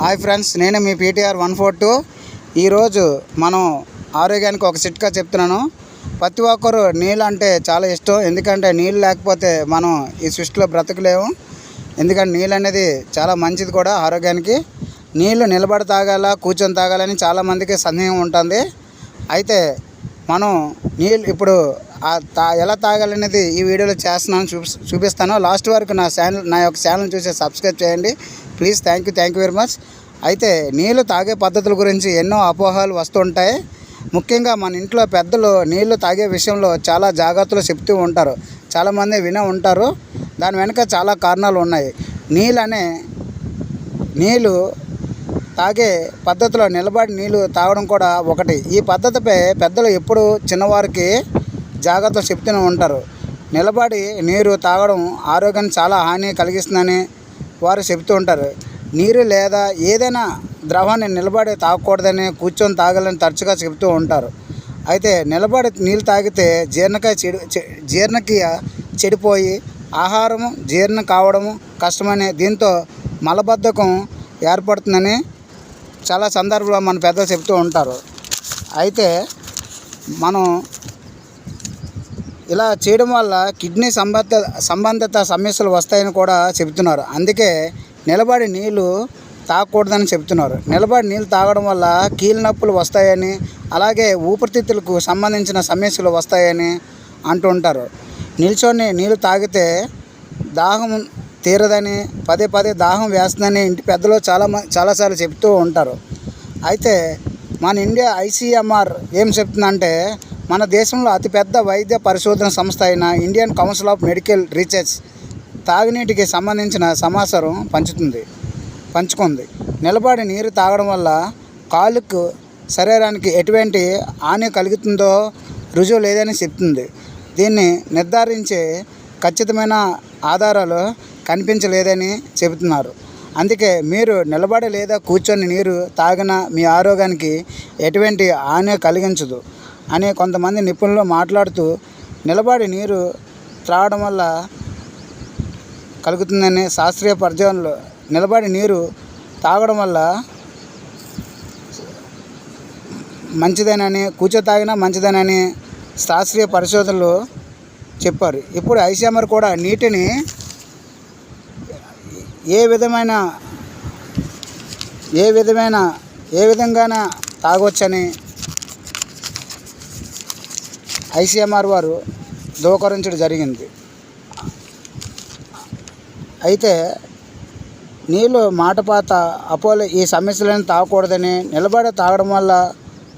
Hi friends నేను మీ PTR one four two. ఈరోజు మనం ఆరోగ్యానికి ఒక చిట్కా చెప్తున్నాను. ప్రతి ఒక్కరు నీళ్ళు అంటే చాలా ఇష్టం. ఎందుకంటే నీళ్ళు లేకపోతే మనం ఈ సృష్టిలో బ్రతకలేము. ఎందుకంటే నీళ్ళు అనేది చాలా మంచిది కూడా ఆరోగ్యానికి. నీళ్ళు నిలబడి తాగాల కూర్చొని తాగాలని చాలామందికి సందేహం ఉంటుంది. అయితే మనం నీళ్ళు ఇప్పుడు తా ఎలా తాగాలనేది ఈ వీడియోలో చేస్తున్నాను చూపి చూపిస్తాను. లాస్ట్ వరకు నా ఛానల్ నా యొక్క ఛానల్ చూసి సబ్స్క్రైబ్ చేయండి. Please thank you thank you very much. అయితే నీళ్ళు తాగే పద్ధతుల గురించి ఎన్నో అపోహలు వస్తుంటాయి. ముఖ్యంగా మన ఇంట్లో పెద్దలు నీళ్ళు తాగే విషయంలో చాలా జాగ్రత్తలు చెప్తూ ఉంటారు. చాలామంది వినే ఉంటారు. దాని వెనుక చాలా కారణాలు ఉన్నాయి. నీళ్ళనే నీళ్ళు తాగే పద్ధతిలో నిలబడి నీళ్ళు తాగడం కూడా ఒకటి. ఈ పద్ధతిపై పెద్దలు ఎప్పుడు చిన్నవారికి జాగ్రత్తలు చెప్తూనే ఉంటారు. నిలబడి నీరు తాగడం ఆరోగ్యానికి చాలా హాని కలిగిస్తుందని వారు చెబుతూ ఉంటారు నీరు లేదా ఏదైనా ద్రవాన్ని నిలబడి తాగకూడదని కూర్చొని తాగాలని తరచుగా చెప్తూ ఉంటారు. అయితే నిలబడి నీళ్ళు తాగితే జీర్ణకాయ చెడు జీర్ణక్రియ చెడిపోయి ఆహారము జీర్ణం కావడము కష్టమని దీంతో మలబద్ధకం ఏర్పడుతుందని చాలా సందర్భంలో మన పెద్దలు చెబుతూ ఉంటారు. అయితే మనం ఇలా చేయడం వల్ల కిడ్నీ సంబంధ సంబంధిత సమస్యలు వస్తాయని కూడా చెబుతున్నారు. అందుకే నిలబడి నీళ్ళు తాగకూడదని చెబుతున్నారు. నిలబడి నీళ్ళు తాగడం వల్ల కీళ్ళ నొప్పులు వస్తాయని అలాగే ఊపిరితిత్తులకు సంబంధించిన సమస్యలు వస్తాయని అంటూ ఉంటారు. నిల్చొని నీళ్ళు తాగితే దాహం తీరదని పదే పదే దాహం వేస్తుందని ఇంటి పెద్దలు చాలా మ- చాలాసార్లు చెప్తూ ఉంటారు. అయితే మన ఇండియా ఐసీఎంఆర్ ఏం చెప్తుందంటే మన దేశంలో అతిపెద్ద వైద్య పరిశోధన సంస్థ అయిన Indian council of medical research తాగునీటికి సంబంధించిన సమాచారం పంచుతుంది పంచుకుంది. నిలబడి నీరు తాగడం వల్ల కాలుకు శరీరానికి ఎటువంటి హాని కలుగుతుందో రుజువు లేదని చెప్తుంది. దీన్ని నిర్ధారించే ఖచ్చితమైన ఆధారాలు కనిపించలేదని చెబుతున్నారు. అందుకే మీరు నిలబడి లేదా కూర్చొని నీరు తాగిన మీ ఆరోగ్యానికి ఎటువంటి హాని కలిగించదు. అని కొంతమంది నిపుణులు మాట్లాడుతూ నిలబడి నీరు త్రాగడం వల్ల కలుగుతుందని శాస్త్రీయ పరిచయంలో నిలబడి నీరు తాగడం వల్ల మంచిదేనని కూర్చో తాగినా మంచిదేనని శాస్త్రీయ పరిశోధనలు చెప్పారు. ఇప్పుడు ఐసీఎంఆర్ కూడా నీటిని ఏ విధమైన ఏ విధమైన ఏ విధంగాన తాగొచ్చని ఐసీఎంఆర్ వారు దోకరించడం జరిగింది. అయితే నీళ్ళు మాటపాత అపోలో ఈ సమస్యలను తాగకూడదని నిలబడి తాగడం వల్ల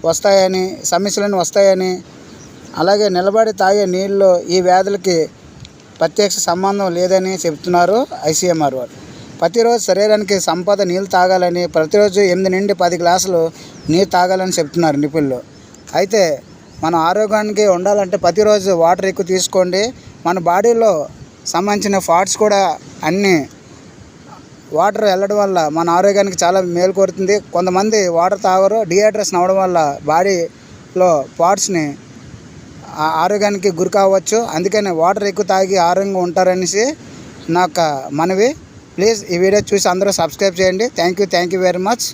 వస్తాయని సమస్యలను వస్తాయని అలాగే నిలబడి తాగే నీళ్ళు ఈ వ్యాధులకి ప్రత్యక్ష సంబంధం లేదని చెప్తున్నారు ఐసీఎంఆర్ వారు. ప్రతిరోజు శరీరానికి సంపద నీళ్ళు తాగాలని ప్రతిరోజు ఎనిమిది నుండి పది గ్లాసులు నీరు తాగాలని చెప్తున్నారు నిపుణులు. అయితే మన ఆరోగ్యానికి ఉండాలంటే ప్రతిరోజు వాటర్ ఎక్కువ తీసుకోండి. మన బాడీలో సంబంధించిన ఫాట్స్ కూడా అన్నీ వాటర్ వెళ్ళడం వల్ల మన ఆరోగ్యానికి చాలా మేలు కోరుతుంది. కొంతమంది వాటర్ తాగరు డిహైడ్రేషన్ అవ్వడం వల్ల బాడీలో పార్ట్స్ని ఆ ఆరోగ్యానికి గురి కావచ్చు. అందుకని వాటర్ ఎక్కువ తాగి ఆరోగ్యంగా ఉంటారనేసి నాకు మనవి. ప్లీజ్ ఈ వీడియో చూసి అందరూ సబ్స్క్రైబ్ చేయండి. Thank you thank you very much.